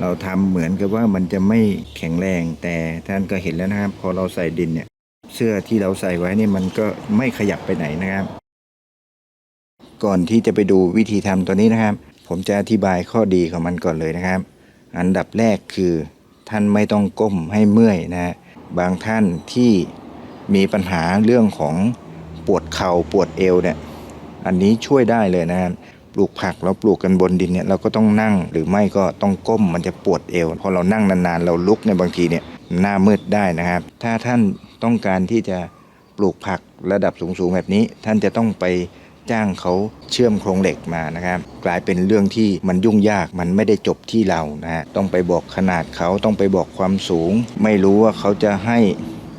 เราทำเหมือนกับว่ามันจะไม่แข็งแรง แต่ท่านก็เห็นแล้วนะครับ พอเราใส่ดินเนี่ย เสื้อที่เราใส่ไว้นี่มันก็ไม่ขยับไปไหนนะครับ ก่อนที่จะไปดูวิธีทำตัวนี้นะครับ ผมจะอธิบายข้อดีของมันก่อนเลยนะครับ อันดับแรกคือท่านไม่ต้องก้มให้เมื่อยนะฮะบางท่านที่มีปัญหาเรื่องของปวดเข่าปวดเอวเนี่ย อันนี้ช่วยได้เลยนะครับ ปลูกผักเราปลูกกันบนดินเนี่ยเราก็ต้องนั่งหรือไม่ก็ต้องก้มมันจะปวดเอว พอเรานั่งนานๆ เราลุกในบางทีเนี่ยหน้ามืดได้นะครับ ถ้าท่านต้องการที่จะปลูกผักระดับสูงๆแบบนี้ ท่านจะต้องไปจ้างเขาเชื่อมโครงเหล็กมานะครับ กลายเป็นเรื่องที่มันยุ่งยากมันไม่ได้จบที่เรานะฮะต้องไปบอกขนาดเขาต้องไปบอกความสูง ไม่รู้ว่าเขาจะให้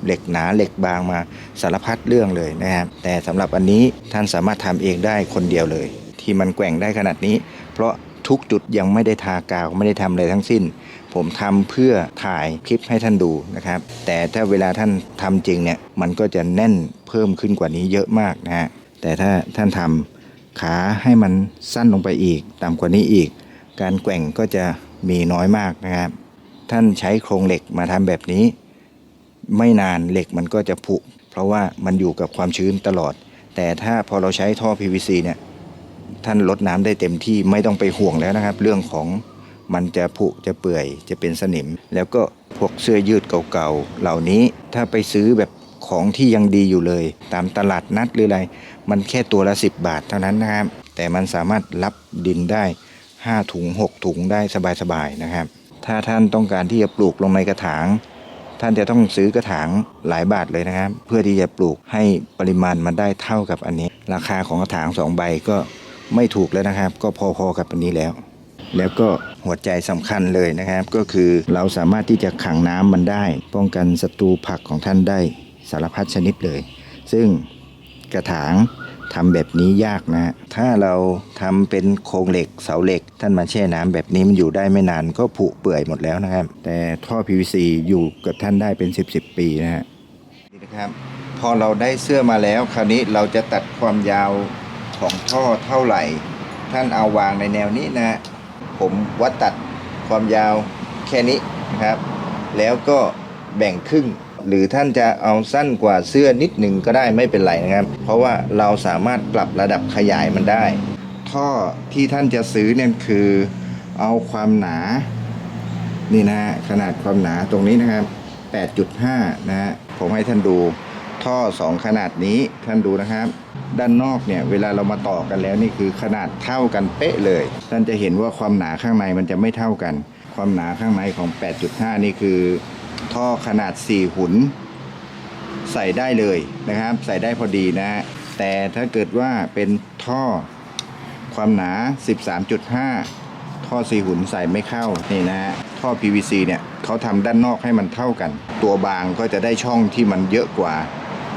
เหล็กหนาเหล็กบางมาสารพัดเรื่องเลยนะครับแต่สำหรับอันนี้ท่านสามารถทำเองได้คนเดียวเลย ที่มันแกว่งได้ขนาดนี้ เพราะทุกจุดยังไม่ได้ทากาวไม่ได้ทำอะไรทั้งสิ้น ผมทำเพื่อถ่ายคลิปให้ท่านดูนะครับ แต่ถ้าเวลาท่านทำจริงเนี่ยมันก็จะแน่นเพิ่มขึ้นกว่านี้เยอะมากนะฮะแต่ถ้าท่านทำขาให้มันสั้นลงไปอีกต่ำกว่านี้อีก การแกว่งก็จะมีน้อยมากนะครับ ท่านใช้โครงเหล็กมาทำแบบนี้ ไม่นานเหล็กมันก็จะผุเพราะว่ามันอยู่กับความชื้นตลอด แต่ถ้าพอเราใช้ท่อ PVC เนี่ย ท่านลดน้ำได้เต็มที่ไม่ต้องไปห่วงแล้วนะครับ เรื่องของมันจะผุจะเปื่อยจะเป็นสนิม แล้วก็พวกเสื้อยืดเก่าๆเหล่านี้ถ้าไปซื้อแบบของที่ยังดีอยู่เลย ตามตลาดนัดหรืออะไร มันแค่ตัวละ 10 บาทเท่านั้นนะครับ แต่มันสามารถรับดินได้ 5 ถุง 6 ถุงได้สบายๆนะครับ ถ้าท่านต้องการที่จะปลูกลงในกระถาง ท่านจะต้องซื้อกระถางหลายบาทเลยนะครับ เพื่อที่จะปลูกให้ปริมาณมันได้เท่ากับอันนี้ ราคาของกระถางสองใบก็ ไม่ถูกแล้วนะครับ ก็พอๆกับอันนี้แล้ว แล้วก็หัวใจสำคัญเลยนะครับ ก็คือเราสามารถที่จะขังน้ำมันได้ ป้องกันศัตรูผักของท่านได้สารพัดชนิดเลย ซึ่งกระถางทำแบบนี้ยากนะ ถ้าเราทำเป็นโครงเหล็กเสาเหล็ก ท่านมาแช่น้ำแบบนี้มันอยู่ได้ไม่นานก็ผุเปื่อยหมดแล้วนะครับ แต่ท่อ PVC อยู่กับท่านได้เป็น 10 10ปีนะฮะนี่นะครับ พอเราได้เสื้อมาแล้ว คราวนี้เราจะตัดความยาว ของท่อเท่าไหร่ ท่านเอาวางในแนวนี้นะฮะผมวัดตัดความยาวแค่นี้นะครับ แล้วก็แบ่งครึ่ง หรือท่านจะเอาสั้นกว่าเสื้อนิดหนึ่งก็ได้ไม่เป็นไรนะครับ เพราะว่าเราสามารถปรับระดับขยายมันได้ ท่อที่ท่านจะซื้อเนี่ยคือเอาความหนานี่นะฮะขนาดความหนาตรงนี้นะครับ 8.5 นะฮะผมให้ท่านดูท่อ 2 ขนาดนี้ท่านดูนะครับ ด้านนอกเนี่ยเวลาเรามาต่อกันแล้วนี่คือขนาดเท่ากันเป๊ะเลย ท่านจะเห็นว่าความหนาข้างในมันจะไม่เท่ากัน ความหนาข้างในของ 8.5 นี่คือ ท่อขนาด 4 หุน ใส่ได้เลยนะครับ ใส่ได้พอดีนะฮะแต่ถ้าเกิดว่าเป็นท่อความหนา 13.5 ท่อสีหุ่นใส่ไม่เข้านี่นะฮะท่อ PVC เนี่ยเขาทำด้านนอกให้มันเท่ากัน ตัวบางก็จะได้ช่องที่มันเยอะกว่า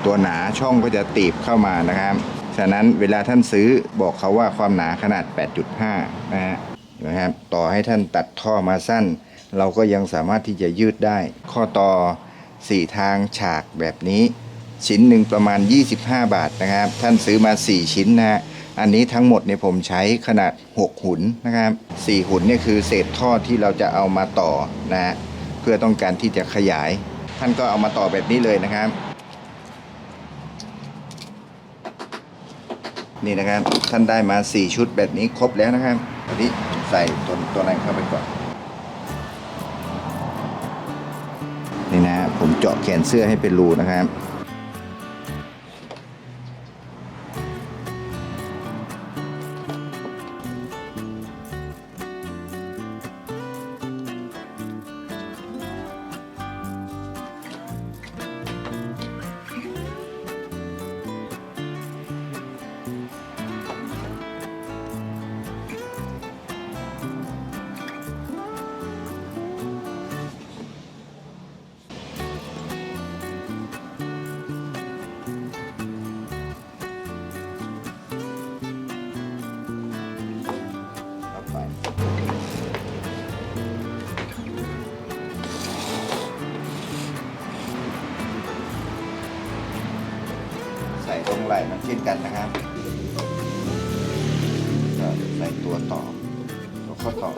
ตัวหนาช่องก็จะตีบเข้ามานะครับ ฉะนั้นเวลาท่านซื้อบอกเขาว่าความหนาขนาด 8.5 นะฮะนะครับต่อให้ท่านตัดท่อมาสั้น เราก็ยังสามารถที่จะยืดได้ ข้อต่อ 4 ทางฉากแบบนี้ ชิ้นหนึ่งประมาณ 25 บาทนะครับ ท่านซื้อมา 4 ชิ้นนะฮะอันนี้ทั้งหมดเนี่ยผมใช้ขนาด 6 หุนนะครับ 4 หุนเนี่ยคือเศษท่อที่เราจะเอามาต่อนะฮะเพื่อต้องการที่จะขยาย ท่านก็เอามาต่อแบบนี้เลยนะครับ นี่นะครับ ท่านได้มา 4 ชุดแบบนี้ครบแล้วนะครับอันนี้ใส่ตัวตัวนั้นเข้าไปก่อน นี่นะผมเจาะแขนเสื้อให้เป็นรูนะครับ ใส่ตรงไหล่มันเช่นกันนะครับก็ใส่ตัวต่อตัวข้อต่อ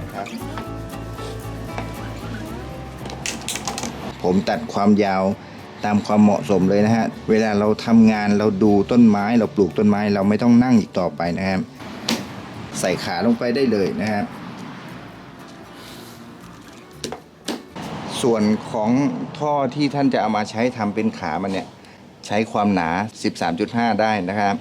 นะครับผมตัดความยาวตามความเหมาะสมเลยนะฮะ เวลาเราทำงานเราดูต้นไม้เราปลูกต้นไม้เราไม่ต้องนั่งอีกต่อไปนะครับ ใส่ขาลงไปได้เลยนะครับส่วนของท่อที่ท่านจะเอามาใช้ทำเป็นขามันเนี่ยใช้ความหนา 13.5 ได้นะครับ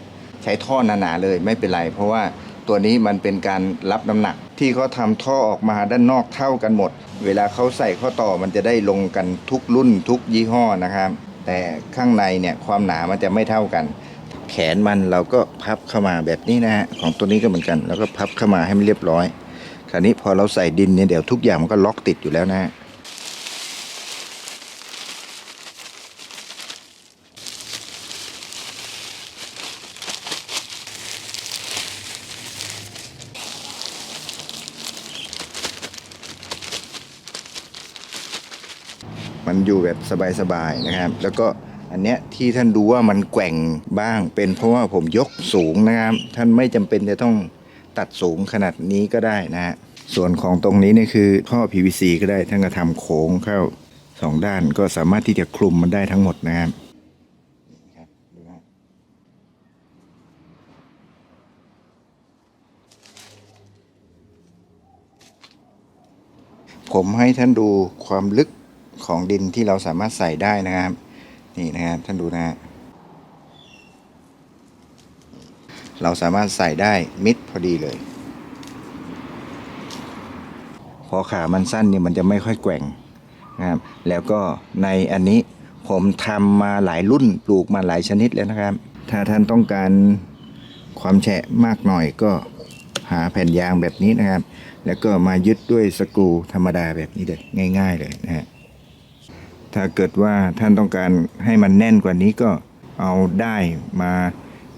ใช้ท่อหนาๆเลยไม่เป็นไร เพราะว่าตัวนี้มันเป็นการรับน้ำหนัก ที่เขาทำท่อออกมาด้านนอกเท่ากันหมด เวลาเขาใส่ข้อต่อมันจะได้ลงกันทุกรุ่นทุกยี่ห้อนะครับ แต่ข้างในเนี่ยความหนามันจะไม่เท่ากัน แขนมันเราก็พับเข้ามาแบบนี้นะฮะของตัวนี้ก็เหมือนกัน แล้วก็พับเข้ามาให้มันเรียบร้อยคราวนี้พอเราใส่ดินเนี่ยเดี๋ยวทุกอย่างมันก็ล็อกติดอยู่แล้วนะฮะมันอยู่แบบสบายๆนะครับ แล้วก็ อันเนี้ยที่ท่านดูว่ามันแกว่งบ้าง เป็นเพราะว่าผมยกสูงนะครับ ท่านไม่จำเป็นจะต้องตัดสูงขนาดนี้ก็ได้นะฮะส่วนของตรงนี้เนี่ยคือท่อ PVC ก็ได้ท่านก็ทำโค้งเข้าสองด้านก็สามารถที่จะคลุมมันได้ทั้งหมดนะครับผมให้ท่านดูความลึกของดินที่เราสามารถใส่ได้นะครับ นี่นะครับท่านดูนะฮะเราสามารถใส่ได้มิดพอดีเลย พอขามันสั้นเนี่ยมันจะไม่ค่อยแกว่งนะครับ แล้วก็ในอันนี้ผมทำมาหลายรุ่นปลูกมาหลายชนิดแล้วนะครับ ถ้าท่านต้องการความแฉะมากหน่อยก็หาแผ่นยางแบบนี้นะครับ แล้วก็มายึดด้วยสกรูธรรมดาแบบนี้เลยง่าย ๆ เลยนะฮะ ถ้าเกิดว่าท่านต้องการให้มันแน่นกว่านี้ก็เอาได้มา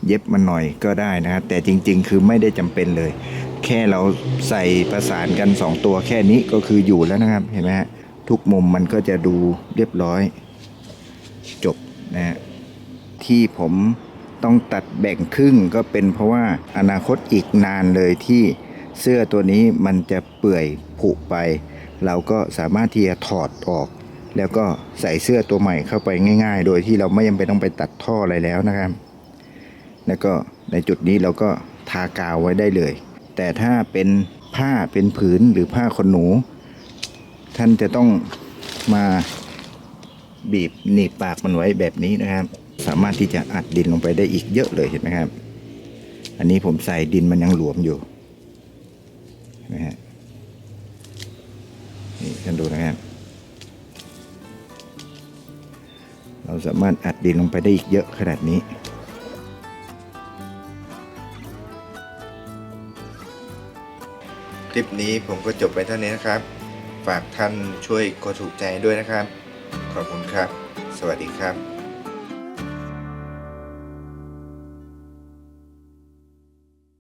เย็บมันหน่อยก็ได้นะครับแต่จริงๆ คือไม่ได้จำเป็นเลย แค่เราใส่ประสานกัน 2 ตัวแค่นี้ก็คืออยู่แล้วนะครับเห็นไหมฮะทุกมุมมันก็จะดูเรียบร้อย จบนะฮะที่ผมต้องตัดแบ่งครึ่งก็เป็นเพราะว่าอนาคตอีกนานเลยที่เสื้อตัวนี้มันจะเปื่อยผุไป เราก็สามารถที่จะถอดออก แล้วก็ใส่เสื้อตัวใหม่เข้าไปง่าย ๆ โดยที่เราไม่จำเป็นต้องไปตัดท่ออะไรแล้วนะครับ แล้วก็ในจุดนี้เราก็ทากาวไว้ได้เลย แต่ถ้าเป็นผ้าเป็นผืนหรือผ้าขนหนู ท่านจะต้องมาบีบหนีบปากมันไว้แบบนี้นะครับ สามารถที่จะอัดดินลงไปได้อีกเยอะเลยเห็นไหมครับ อันนี้ผมใส่ดินมันยังหลวมอยู่นไหมฮะนี่ท่านดูนะครับ เราสามารถอัดดินลงไปได้อีกเยอะขนาดนี้ คลิปนี้ผมก็จบไปเท่านี้นะครับ ฝากท่านช่วยกดถูกใจด้วยนะครับ ขอบคุณครับ สวัสดีครับ